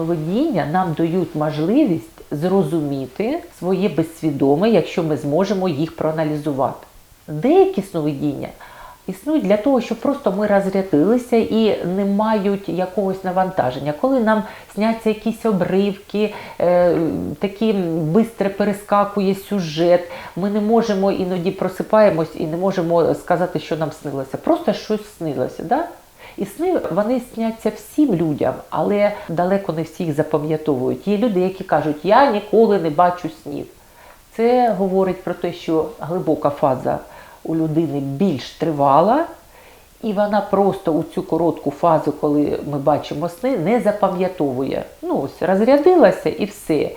сновидіння нам дають можливість зрозуміти своє безсвідоме, якщо ми зможемо їх проаналізувати. Деякі сновидіння існують для того, щоб просто ми розрядилися і не мають якогось навантаження. Коли нам сняться якісь обривки, е, такі бистро перескакує сюжет, ми не можемо іноді просипаємось і не можемо сказати, що нам снилося. Просто щось снилося. Да? І сни вони сняться всім людям, але далеко не всіх запам'ятовують. Є люди, які кажуть, я ніколи не бачу снів. Це говорить про те, що глибока фаза у людини більш тривала, і вона просто у цю коротку фазу, коли ми бачимо сни, не запам'ятовує. Ну, ось розрядилася і все.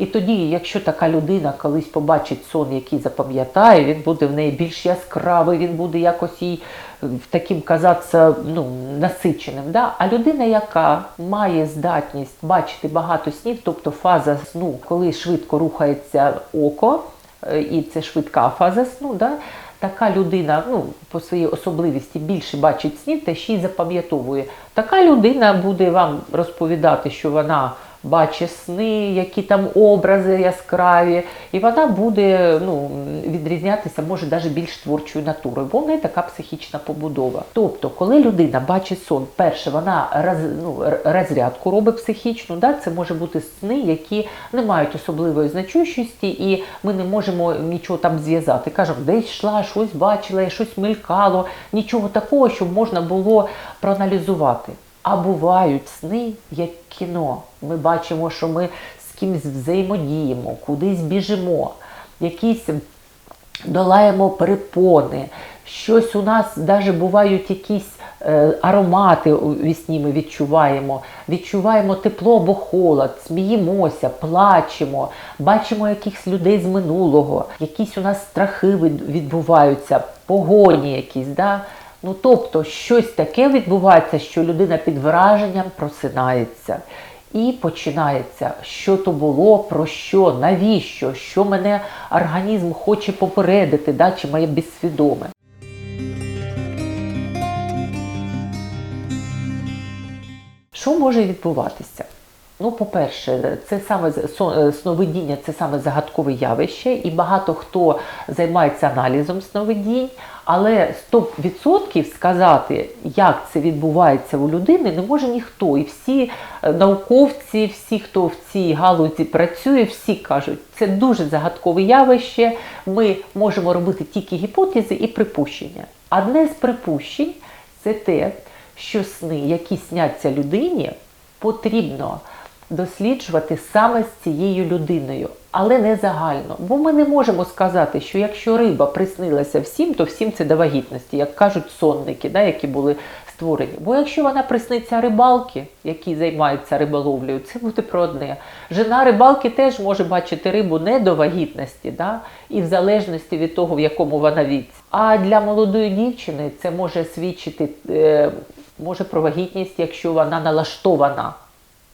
І тоді, якщо така людина колись побачить сон, який запам'ятає, він буде в неї більш яскравий, він буде якось їй е, таким казатися ну, насиченим. Да? А людина, яка має здатність бачити багато снів, тобто фаза сну, коли швидко рухається око, е, і це швидка фаза сну, да? така людина ну, по своїй особливості більше бачить снів та ще й запам'ятовує. Така людина буде вам розповідати, що вона бачить сни, які там образи яскраві, і вона буде ну, відрізнятися, може, навіть більш творчою натурою, бо в неї така психічна побудова. Тобто, коли людина бачить сон, перше, вона роз, ну, розрядку робить психічну, да? це може бути сни, які не мають особливої значущості, і ми не можемо нічого там зв'язати. Кажемо, десь йшла, щось бачила, щось мелькало, нічого такого, щоб можна було проаналізувати. А бувають сни як кіно. Ми бачимо, що ми з кимось взаємодіємо, кудись біжимо, якісь долаємо перепони. Щось у нас навіть бувають якісь е, аромати у вісні ми відчуваємо. Відчуваємо тепло або холод, сміємося, плачемо, бачимо якихось людей з минулого, якісь у нас страхи відбуваються, погоні якісь. Да? Ну, тобто, щось таке відбувається, що людина під враженням просинається. І починається, що то було, про що, навіщо, що мене організм хоче попередити, да, чи моє безсвідоме. Що може відбуватися? Ну, по-перше, це саме е, сновидіння, це саме загадкове явище, і багато хто займається аналізом сновидінь, але 100% сказати, як це відбувається у людини, не може ніхто. І всі е, науковці, всі, хто в цій галузі працює, всі кажуть, це дуже загадкове явище. Ми можемо робити тільки гіпотези і припущення. Одне з припущень це те, що сни, які сняться людині, потрібно досліджувати саме з цією людиною, але не загально. Бо ми не можемо сказати, що якщо риба приснилася всім, то всім це до вагітності, як кажуть сонники, да, які були створені. Бо якщо вона присниться рибалки, які займаються риболовлею, це буде про одне. Жена рибалки теж може бачити рибу не до вагітності, да, і в залежності від того, в якому вона віці. А для молодої дівчини це може свідчити е, може про вагітність, якщо вона налаштована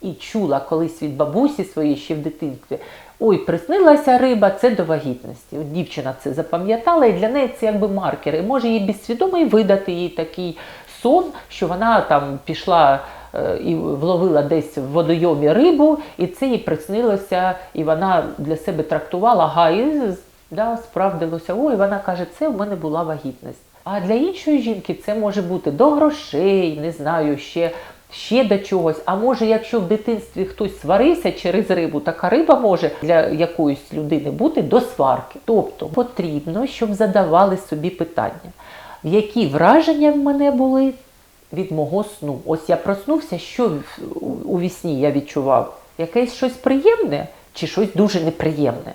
і чула колись від бабусі своєї ще в дитинстві. Ой, приснилася риба, це до вагітності. От дівчина це запам'ятала, і для неї це якби маркер. І може їй безсвідомо і видати їй такий сон, що вона там пішла е, і вловила десь в водойомі рибу, і це їй приснилося, і вона для себе трактувала, ага, і да, справдилося. Ой, вона каже, це в мене була вагітність. А для іншої жінки це може бути до грошей, не знаю, ще, ще до чогось. А може, якщо в дитинстві хтось сварився через рибу, така риба може для якоїсь людини бути до сварки. Тобто потрібно, щоб задавали собі питання, які враження в мене були від мого сну. Ось я проснувся, що у вісні я відчував? Якесь щось приємне чи щось дуже неприємне?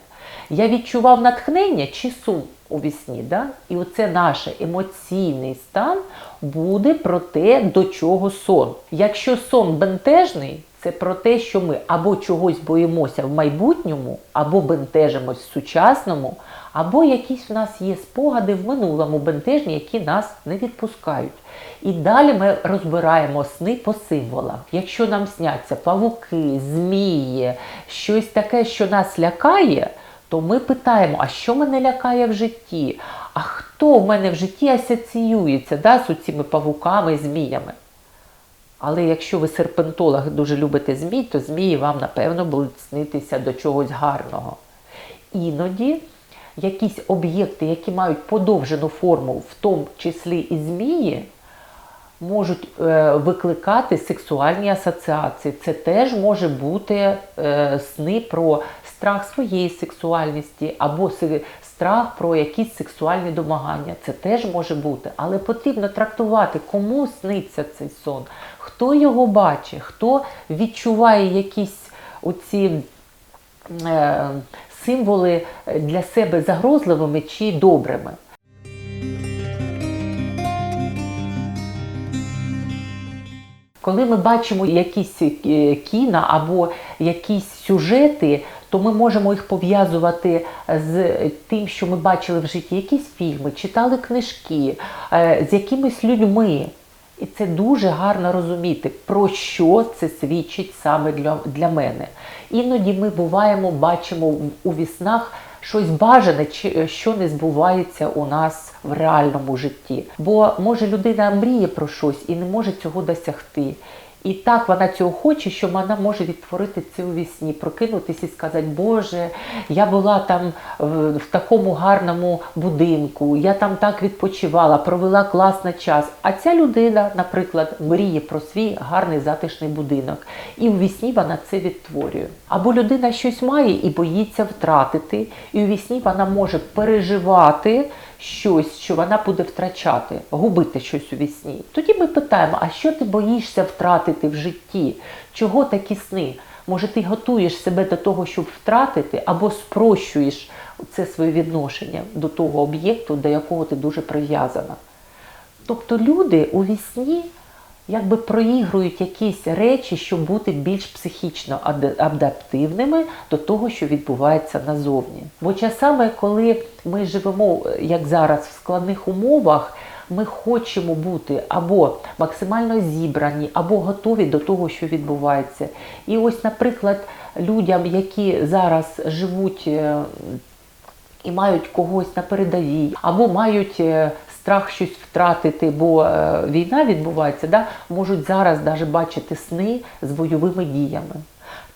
Я відчував натхнення чи сум у вісні. Да? І оце наш емоційний стан буде про те, до чого сон. Якщо сон бентежний, це про те, що ми або чогось боїмося в майбутньому, або бентежимось в сучасному, або якісь в нас є спогади в минулому бентежні, які нас не відпускають. І далі ми розбираємо сни по символам. Якщо нам сняться павуки, змії, щось таке, що нас лякає, то ми питаємо, а що мене лякає в житті? А хто в мене в житті асоціюється да, з цими павуками, зміями? Але якщо ви серпентолог дуже любите змій, то змії вам, напевно, будуть снитися до чогось гарного. Іноді якісь об'єкти, які мають подовжену форму, в тому числі і змії, можуть е, викликати сексуальні асоціації. Це теж може бути е, сни про страх своєї сексуальності або страх про якісь сексуальні домагання. Це теж може бути. Але потрібно трактувати, кому сниться цей сон, хто його бачить, хто відчуває якісь оці е, символи для себе загрозливими чи добрими. Коли ми бачимо якісь е, кіна або якісь сюжети, то ми можемо їх пов'язувати з тим, що ми бачили в житті, якісь фільми, читали книжки е, з якимись людьми. І це дуже гарно розуміти, про що це свідчить саме для, для мене. Іноді ми буваємо, бачимо у віснах щось бажане, чи що не збувається у нас в реальному житті. Бо може людина мріє про щось і не може цього досягти. І так вона цього хоче, що вона може відтворити це у вісні, прокинутися і сказати, Боже, я була там в, такому гарному будинку, я там так відпочивала, провела класний час. А ця людина, наприклад, мріє про свій гарний затишний будинок. І у вісні вона це відтворює. Або людина щось має і боїться втратити, і у вісні вона може переживати щось, що вона буде втрачати, губити щось у вісні. Тоді ми питаємо: а що ти боїшся втратити в житті? Чого такі сни? Може, ти готуєш себе до того, щоб втратити, або спрощуєш це своє відношення до того об'єкту, до якого ти дуже прив'язана. Тобто люди у вісні якби проігрують якісь речі, щоб бути більш психічно адаптивними до того, що відбувається назовні. Бо часами, коли ми живемо, е, як зараз, в складних умовах, ми хочемо бути або максимально зібрані, або готові до того, що відбувається. І ось, наприклад, людям, які зараз живуть е, і мають когось на передовій, або мають е, страх щось втратити, бо е, війна відбувається, да, можуть зараз навіть бачити сни з бойовими діями.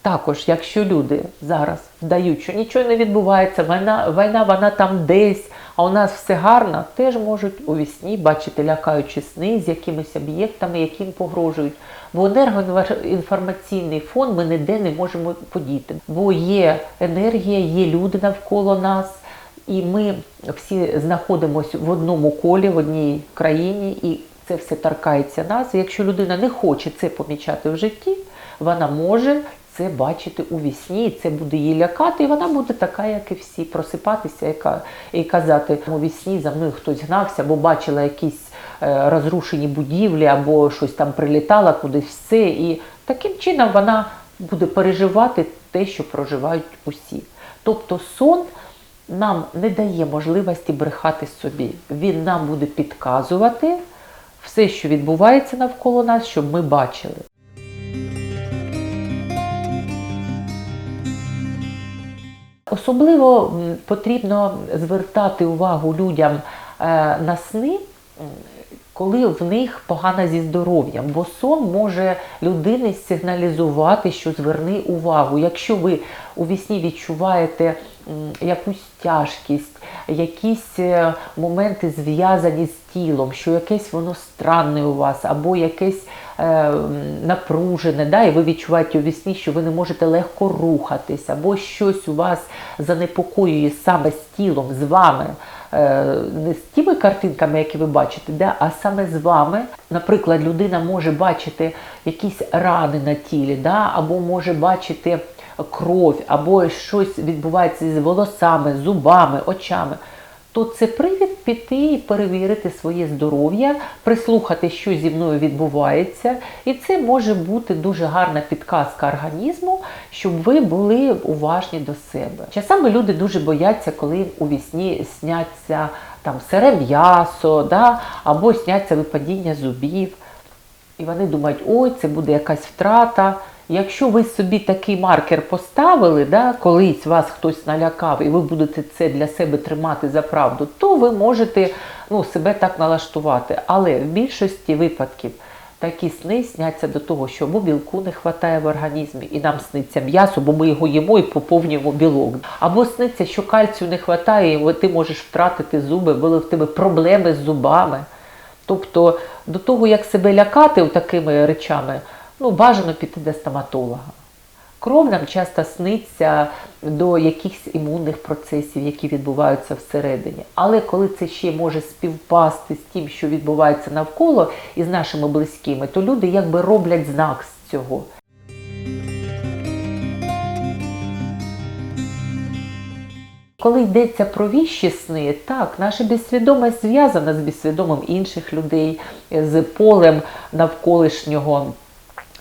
Також, якщо люди зараз вдають, що нічого не відбувається, війна, війна вона там десь, а у нас все гарно, теж можуть у вісні бачити лякаючі сни з якимись об'єктами, яким погрожують. Бо енергоінформаційний фон ми ніде не можемо подіти. Бо є енергія, є люди навколо нас, і ми всі знаходимося в одному колі, в одній країні, і це все торкається нас. І якщо людина не хоче це помічати в житті, вона може це бачити у вісні, і це буде її лякати, і вона буде така, як і всі, просипатися і казати, у вісні за мною хтось гнався, або бачила якісь е, розрушені будівлі, або щось там прилітало кудись все. І таким чином вона буде переживати те, що проживають усі. Тобто сон нам не дає можливості брехати собі. Він нам буде підказувати все, що відбувається навколо нас, щоб ми бачили. Особливо потрібно звертати увагу людям е, на сни, коли в них погано зі здоров'ям, бо сон може людині сигналізувати, що зверни увагу. Якщо ви у вісні відчуваєте якусь тяжкість, якісь е, моменти зв'язані з тілом, що якесь воно странне у вас, або якесь е, напружене, да, і ви відчуваєте у вісні, що ви не можете легко рухатись, або щось у вас занепокоює саме з тілом, з вами, е, не з тими картинками, які ви бачите, да, а саме з вами. Наприклад, людина може бачити якісь рани на тілі, да, або може бачити кров, або щось відбувається з волосами, зубами, очами. То це привід піти і перевірити своє здоров'я, прислухати, що зі мною відбувається, і це може бути дуже гарна підказка організму, щоб ви були уважні до себе. Часами люди дуже бояться, коли у вісні сняться там сире м'ясо, да, або сняться випадіння зубів. І вони думають, ой, це буде якась втрата. Якщо ви собі такий маркер поставили, да, колись вас хтось налякав, і ви будете це для себе тримати за правду, то ви можете ну, себе так налаштувати. Але в більшості випадків Такі сни сняться до того, що або білку не вистачає в організмі, і нам сниться м'ясо, бо ми його їмо і поповнюємо білок. Або сниться, що кальцію не вистачає, і ти можеш втратити зуби, були в тебе проблеми з зубами. Тобто до того, як себе лякати такими речами, ну, бажано піти до стоматолога. Кров нам часто сниться до якихось імунних процесів, які відбуваються всередині. Але коли це ще може співпасти з тим, що відбувається навколо і з нашими близькими, то люди якби роблять знак з цього. Коли йдеться про віщі сни, так, наше безсвідоме зв'язане з безсвідомим інших людей, з полем навколишнього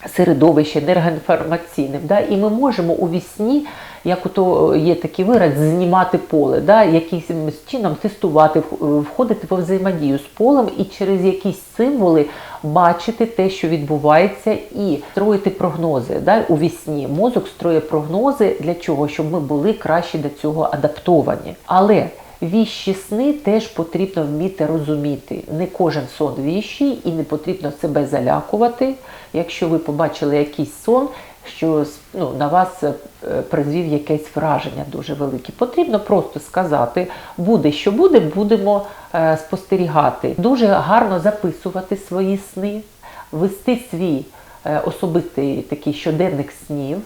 середовища енергоінформаційним. Да? І ми можемо у вісні, як ото є такий вираз, знімати поле, да? якимось чином тестувати, входити во взаємодію з полем і через якісь символи бачити те, що відбувається, і строїти прогнози. Да? У вісні мозок строїть прогнози для чого? Щоб ми були краще до цього адаптовані. Але Віщі сни теж потрібно вміти розуміти. Не кожен сон віщий і не потрібно себе залякувати. Якщо ви побачили якийсь сон, що ну, на вас е, призвів якесь враження дуже велике. Потрібно просто сказати, буде що буде, будемо е, спостерігати. Дуже гарно записувати свої сни, вести свій е, особистий такий щоденник снів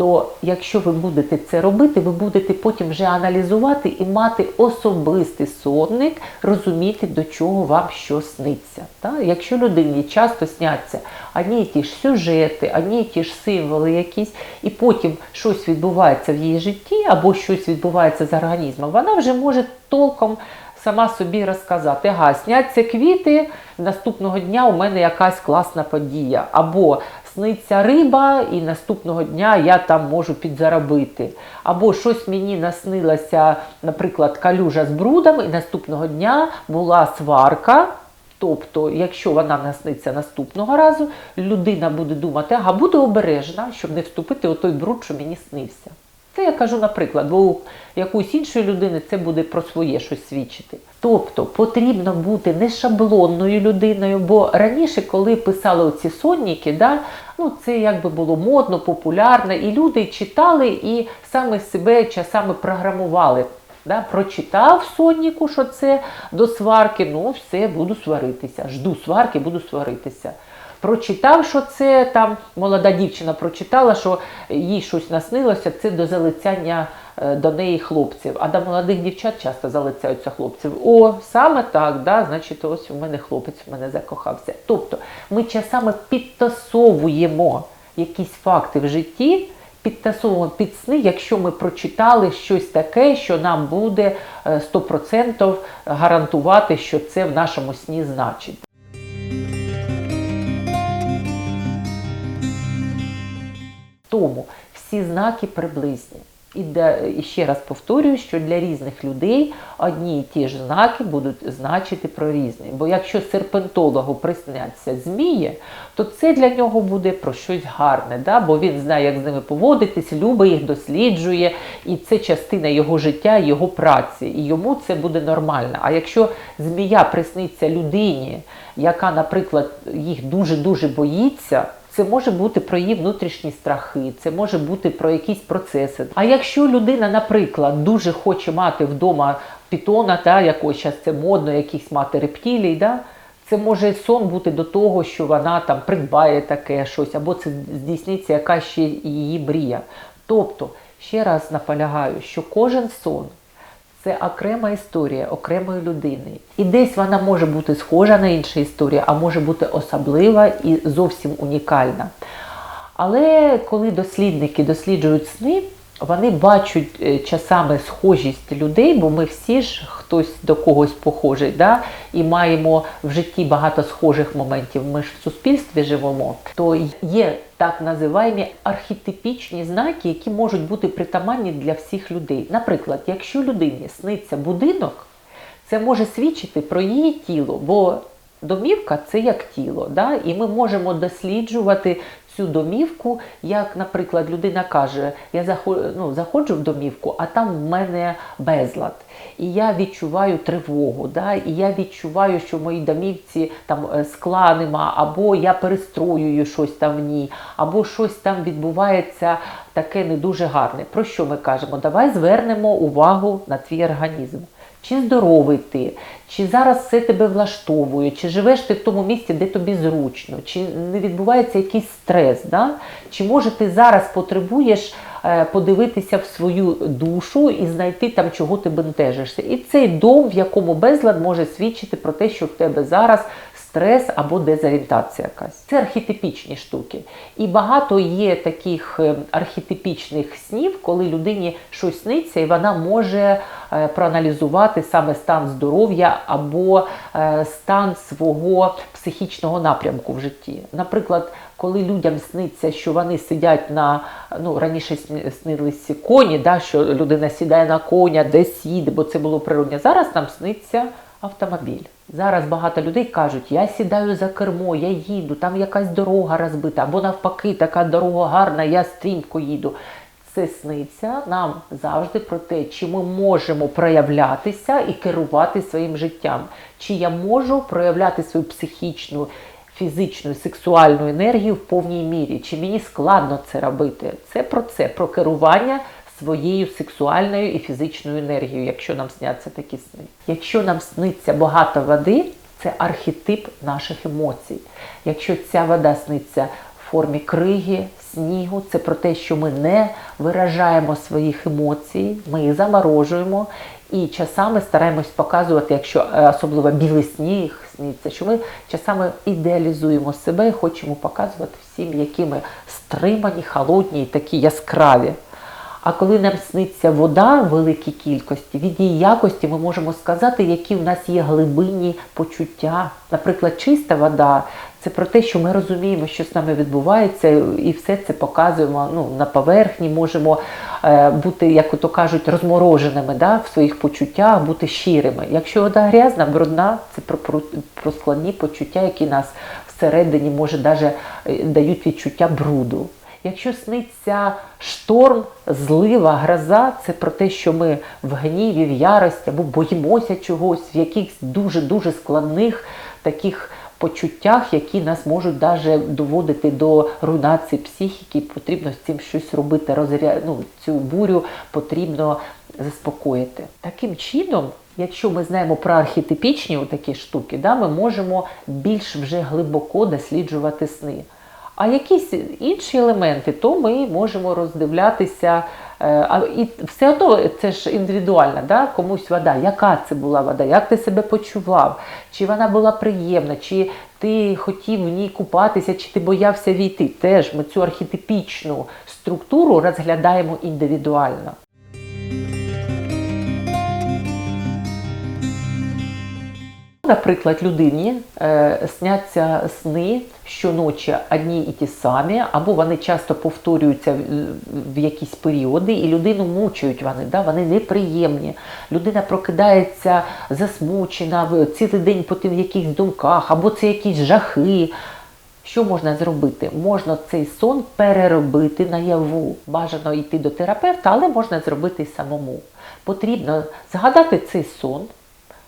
то якщо ви будете це робити, ви будете потім вже аналізувати і мати особистий сонник, розуміти, до чого вам що сниться. Так? Якщо людині часто сняться одні і ті ж сюжети, одні і ті ж символи якісь, і потім щось відбувається в її житті, або щось відбувається з організмом, вона вже може толком. Сама собі розказати, ага, сняться квіти, наступного дня у мене якась класна подія. Або сниться риба, і наступного дня я там можу підзаробити. Або щось мені наснилося, наприклад, калюжа з брудом, і наступного дня була сварка. Тобто, якщо вона насниться наступного разу, людина буде думати, ага, буде обережна, щоб не вступити у той бруд, що мені снився. Це я кажу, наприклад, бо у якоїсь іншої людини це буде про своє щось свідчити. Тобто потрібно бути не шаблонною людиною, бо раніше, коли писали оці сонніки, да, ну це якби було модно, популярно, і люди читали і саме себе часами програмували. Да, Прочитав сонніку, що це до сварки, ну все, буду сваритися. Жду сварки, буду сваритися прочитав, що це там молода дівчина прочитала, що їй щось наснилося, це до залицяння до неї хлопців. А до молодих дівчат часто залицяються хлопців. О, саме так, да, значить, ось у мене хлопець в мене закохався. Тобто ми часами підтасовуємо якісь факти в житті. Підтасовуємо під сни, якщо ми прочитали щось таке, що нам буде 100% е, гарантувати, що це в нашому сні значить. Тому всі знаки приблизні. І, і ще раз повторюю, що для різних людей одні і ті ж знаки будуть значити про різне. Бо якщо серпентологу присняться змії, то це для нього буде про щось гарне, да? бо він знає, як з ними поводитись, любить їх, досліджує, і це частина його життя, його праці. І йому це буде нормально. А якщо змія присниться людині, яка, наприклад, їх дуже-дуже боїться, це може бути про її внутрішні страхи, це може бути про якісь процеси. А якщо людина, наприклад, дуже хоче мати вдома пітона, та якось зараз це модно, якісь мати рептилій, да, це може сон бути до того, що вона там придбає таке щось, або це здійсниться якась ще її мрія. Тобто, ще раз наполягаю, що кожен сон. Це окрема історія окремої людини. І десь вона може бути схожа на іншу історію, а може бути особлива і зовсім унікальна. Але коли дослідники досліджують сни, вони бачать е, часами схожість людей, бо ми всі ж хтось до когось похожий, да? і маємо в житті багато схожих моментів. Ми ж в суспільстві живемо, то є так називаємо архетипічні знаки, які можуть бути притаманні для всіх людей. Наприклад, якщо людині сниться будинок, це може свідчити про її тіло, бо домівка це як тіло. Да? І ми можемо досліджувати цю домівку, як, наприклад, людина каже, я заходжу, ну, заходжу в домівку, а там в мене безлад. І я відчуваю тривогу, да? і я відчуваю, що в моїй домівці там е, скла нема, або я перестроюю щось там в ній, або щось там відбувається таке не дуже гарне. Про що ми кажемо? Давай звернемо увагу на твій організм. Чи здоровий ти, чи зараз все тебе влаштовує, чи живеш ти в тому місці, де тобі зручно, чи не відбувається якийсь стрес, да? чи може ти зараз потребуєш е, подивитися в свою душу і знайти там, чого ти бентежишся. І цей дом, в якому безлад може свідчити про те, що в тебе зараз стрес або дезорієнтація якась. Це архетипічні штуки. І багато є таких е, архетипічних снів, коли людині щось сниться, і вона може е, проаналізувати саме стан здоров'я або е, стан свого психічного напрямку в житті. Наприклад, коли людям сниться, що вони сидять на ну раніше снилися коні, да, що людина сідає на коня, десь їде, бо це було природне. Зараз нам сниться автомобіль. Зараз багато людей кажуть, я сідаю за кермо, я їду, там якась дорога розбита, або навпаки, така дорога гарна, я стрімко їду. Це сниться нам завжди про те, чи ми можемо проявлятися і керувати своїм життям, чи я можу проявляти свою психічну, фізичну, сексуальну енергію в повній мірі, чи мені складно це робити. Це про це, про керування своєю сексуальною і фізичною енергією, якщо нам сняться такі сни. Якщо нам сниться багато води, це архетип наших емоцій. Якщо ця вода сниться в формі криги, снігу, це про те, що ми не виражаємо своїх емоцій, ми їх заморожуємо. І часами стараємось показувати, якщо е, особливо білий сніг сніться, що ми часами ідеалізуємо себе і хочемо показувати всім, які ми стримані, холодні і такі яскраві. А коли нам сниться вода в великій кількості, від її якості ми можемо сказати, які в нас є глибинні почуття. Наприклад, чиста вода це про те, що ми розуміємо, що з нами відбувається, і все це показуємо ну, на поверхні, можемо е, бути, як то кажуть, розмороженими да, в своїх почуттях, бути щирими. Якщо вода грязна, брудна, це про, про, про складні почуття, які нас всередині може даже е, дають відчуття бруду. Якщо сниться шторм, злива, гроза, це про те, що ми в гніві, в ярості або боїмося чогось, в якихось дуже-дуже складних таких почуттях, які нас можуть даже доводити до руйнації психіки, потрібно з цим щось робити, розря... ну, цю бурю потрібно заспокоїти. Таким чином, якщо ми знаємо про архетипічні такі штуки, да, ми можемо більш вже глибоко досліджувати сни. А якісь інші елементи, то ми можемо роздивлятися. е, А і все одно це ж індивідуальна, да? комусь вода. Яка це була вода? Як ти себе почував? Чи вона була приємна, чи ти хотів в ній купатися, чи ти боявся війти? Теж ми цю архетипічну структуру розглядаємо індивідуально. Наприклад, людині е, сняться сни щоночі одні і ті самі, або вони часто повторюються в, в якісь періоди, і людину мучують вони, да? вони неприємні. Людина прокидається засмучена, в- цілий день по тим якихось думках, або це якісь жахи. Що можна зробити? Можна цей сон переробити наяву. Бажано йти до терапевта, але можна зробити самому. Потрібно згадати цей сон,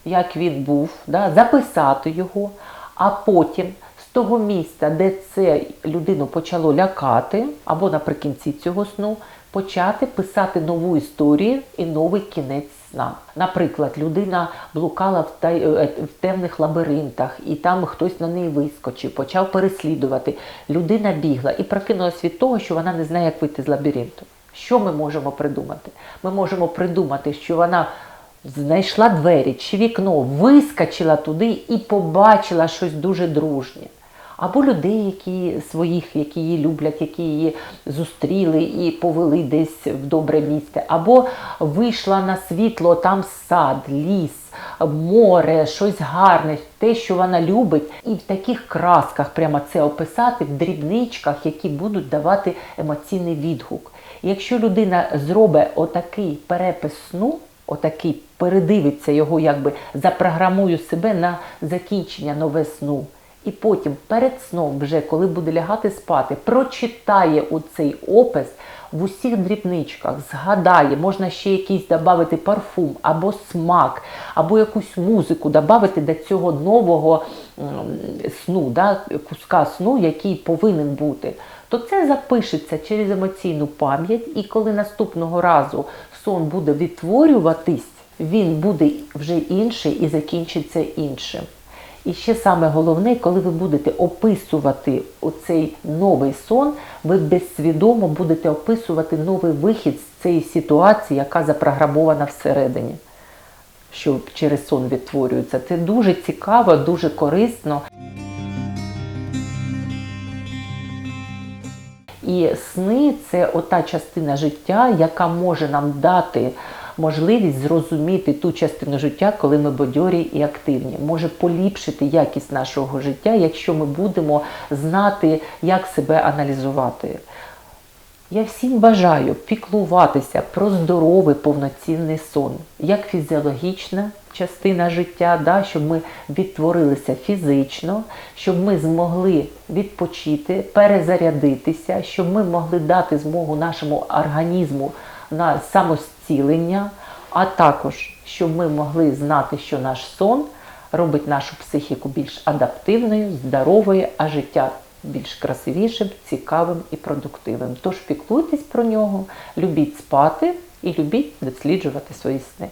як він був, да, записати його, а потім з того місця, де це людину почало лякати, або наприкінці цього сну, почати писати нову історію і новий кінець сна. Наприклад, людина блукала е, в темних лабіринтах, і там хтось на неї вискочив, почав переслідувати. Людина бігла і прокинулась від того, що вона не знає, як вийти з лабіринту. Що ми можемо придумати? Ми можемо придумати, що вона знайшла двері чи вікно, вискочила туди і побачила щось дуже дружнє. Або людей, які своїх, які її люблять, які її зустріли і повели десь в добре місце, або вийшла на світло, там сад, ліс, море, щось гарне, те, що вона любить, і в таких красках прямо це описати, в дрібничках, які будуть давати емоційний відгук. Якщо людина зробить отакий перепис сну, отакий передивиться його, якби запрограмую себе на закінчення нове сну. І потім перед сном, вже коли буде лягати спати, прочитає оцей опис в усіх дрібничках, згадає, можна ще якийсь додати парфум, або смак, або якусь музику додати до цього нового сну, да, куска сну, який повинен бути. То це запишеться через емоційну пам'ять, і коли наступного разу сон буде відтворюватись, він буде вже інший і закінчиться іншим. І ще саме головне, коли ви будете описувати оцей новий сон, ви безсвідомо будете описувати новий вихід з цієї ситуації, яка запрограмована всередині, що через сон відтворюється. Це дуже цікаво, дуже корисно. І сни це ота частина життя, яка може нам дати можливість зрозуміти ту частину життя, коли ми бадьорі і активні, може поліпшити якість нашого життя, якщо ми будемо знати, як себе аналізувати. Я всім бажаю піклуватися про здоровий повноцінний сон, як фізіологічна частина життя, да, щоб ми відтворилися фізично, щоб ми змогли відпочити, перезарядитися, щоб ми могли дати змогу нашому організму на самозцілення, а також щоб ми могли знати, що наш сон робить нашу психіку більш адаптивною, здоровою, а життя більш красивішим, цікавим і продуктивним. Тож піклуйтесь про нього, любіть спати і любіть досліджувати свої сни.